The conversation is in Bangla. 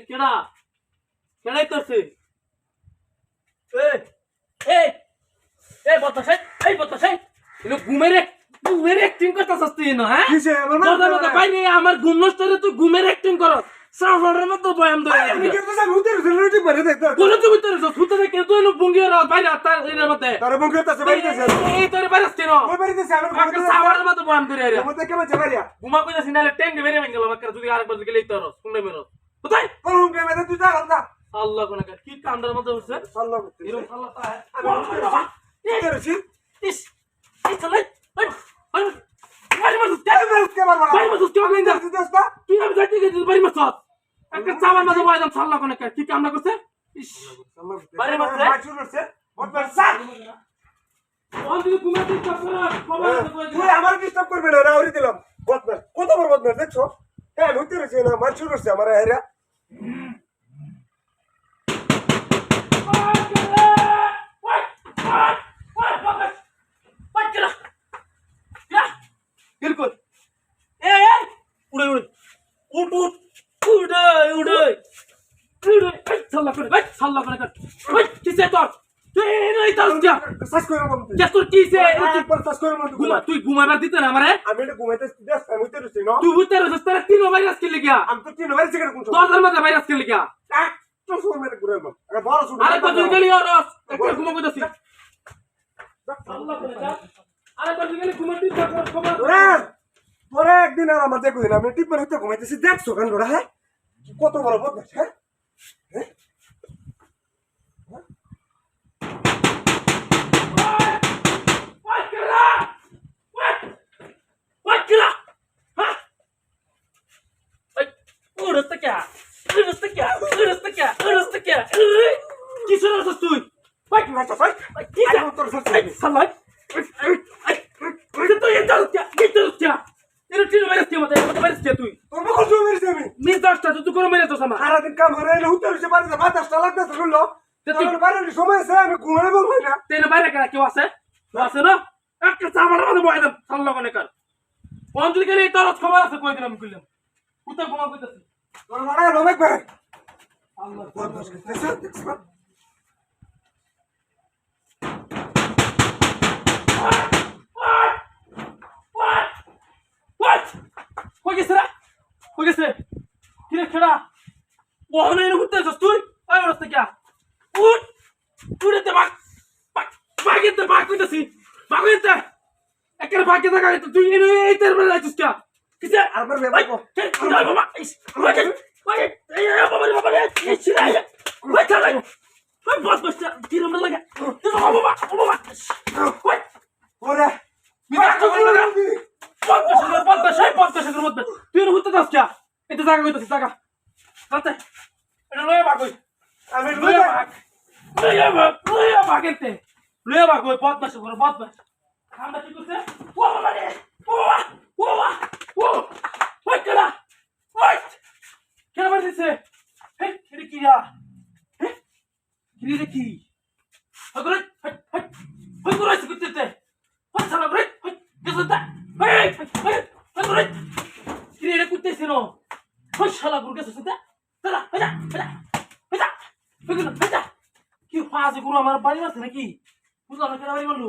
কেডা? কেডাই বদমাশ এই, বদমাশ এই এগুলো ঘুমের এক- ঘুমের অ্যাক্টিং করতেছস তুই না হ্যাঁ? কিসে আমার মতো বাইরে আমার ঘুম নষ্ট হলে তুই ঘুমের অ্যাক্টিং করস। সাফারের মতো বয়াম ধরে আমি কি করতে যাব উত্তর রুটি ভরে দেখতে কোন তুমি তোর সুতো থেকে তুই নো বুঙ্গি আর বাইরে তার এর মধ্যে। তার বং করতেছে বাড়িতেছে এই তোর বাইরে ওই আমার মতো বয়াম ধরে কেমন যাবারিয়া ঘুমা গেল বাক্কার যদি আরেকবার গেলেই তোর শুনলে মেরো কোথায়? কোন কেমন তুই যা না আল্লাহ কোন কি কান্দার মধ্যে হচ্ছে? করতে এরকম আল্লাহ তা আমি কি করেছি ইস এই চলে এই এই বাড়ি মারছিস কে? আমি কে মারবা বাড়ি মারছিস কে বাড়ি না? তুই তুই আমি যাইতে গেছিস বাড়ি মারছিস একটা চাবার মাঝে বয়দাম সাল্লাহ কোন কি কামনা করছে? ইস। বাড়ি মারছে? মাছুর করছে। সাত খবর আছে কই তুই। আমার ডিস্টার্ব করবি না রাউরি দিলাম। বদমার কত বড় বদমার দেখছ? হ্যাঁ হইতে রয়েছে না মাছুর করছে আমার হেরা উঠ উঠ উঠে উঠে উঠে সাল্লা করে ভাই সাল্লা করে কর ভাই কিসে তোর তুই ঘুমাবার দিতে না আমারে আমি ঘুমাইতে তুই বুঝতে রয়েছিস তারা তিন ভাইরাস খেলে গিয়া আমি তো তিন ভাইরাস খেলে দশ মাঝে ভাইরাস খেলে গিয়া আরে কত গেলি ওর ঘুমা কইতাছি আরে কত গেলি ঘুমাতে তোরে একদিন আর আমার দেখো আমি টিপ মেরে হইতে ঘুমাইতেছি দেখছ কেন ওরা হ্যাঁ কত বড় বদমাস হ্যাঁ হ্যাঁ? Wakila! Wak! Wakila! Ha? Ay, uras ta kya? Uras তুই ভাই ভাই তোর ঠিক মেরে কে মতে, মতে মেরে কে তুই? তোর মুখ জমে মেরেছি আমি মিস দশটা তুই করে মেরে তো সামা। সারাদিন কাম করে এনে হইতে রয়েছে বাড়িতে বাতাসটা লাগতেছে শুনলো তোর বাড়ির সময় আছে আমি ঘুমাই বলব না তেনে বাইরে কেনা কেউ আছে? আছে না? একটা চাবাড়ার মধ্যে বয়ে দেব, সাল্লা কোনে কার। অঞ্জলি গেলে এই তরস খবর আছে কই দিলাম কইলাম। উত্তর ঘুমা কইতাছি। তোর মারা লোক একবার আল্লাহ বদমাস দেখছ দেখছ What? What? কই গেছে রে? কই গেছে? কি রে খেড়া? ওখানে এনে ঘুরতে আছিস তুই? ওই রাস্তা কে? উঠ! উড়েতে ভাগ! ভাগ! ভাগ কইতাছি! ভাগ এতে! একের ভাগ এতে! তুই এই তের বেলা আছিস কে? কিসে? আর বাবা কে? ভাই বাবা! ভাই! এই, বাবা রে, বাবা রে! এই, ছিড়া, এই! ভাই, ছাড়, ভাই! বস, বস! কি রকম লাগে? ও বাবা! ও বাবা! ভাই! ওরে পঞ্চাশের পঞ্চাশ এই পঞ্চাশের মধ্যে তুই এর হতে যাস কে এটা জায়গা কইতেছিস জায়গা কাতে এটা লয়ে ভাগ ওই আমি লয়ে ভাগ লয়ে ভাগ লয়ে ভাগ এতে। লয়ে ভাগ ওই বদমাস করে বদমাস আমরা কি করছে? ও রে! ও ও ও! ওই কেডা ওই! কেডা মারতেছে হে এটা কি রা? হে? কি রে কি? হগরে হই হই করে করতে হই সালা করে হই গেছে তা হই হই হই করে কি রে করতেছ না হই শালা গুরু গেছে তা দাদা হই যা হই যা হই যা হই গেল হই যা কি ফাজে গুরু আমার বাড়ি আছে নাকি? বুঝলাম না কেন বাড়ি বললু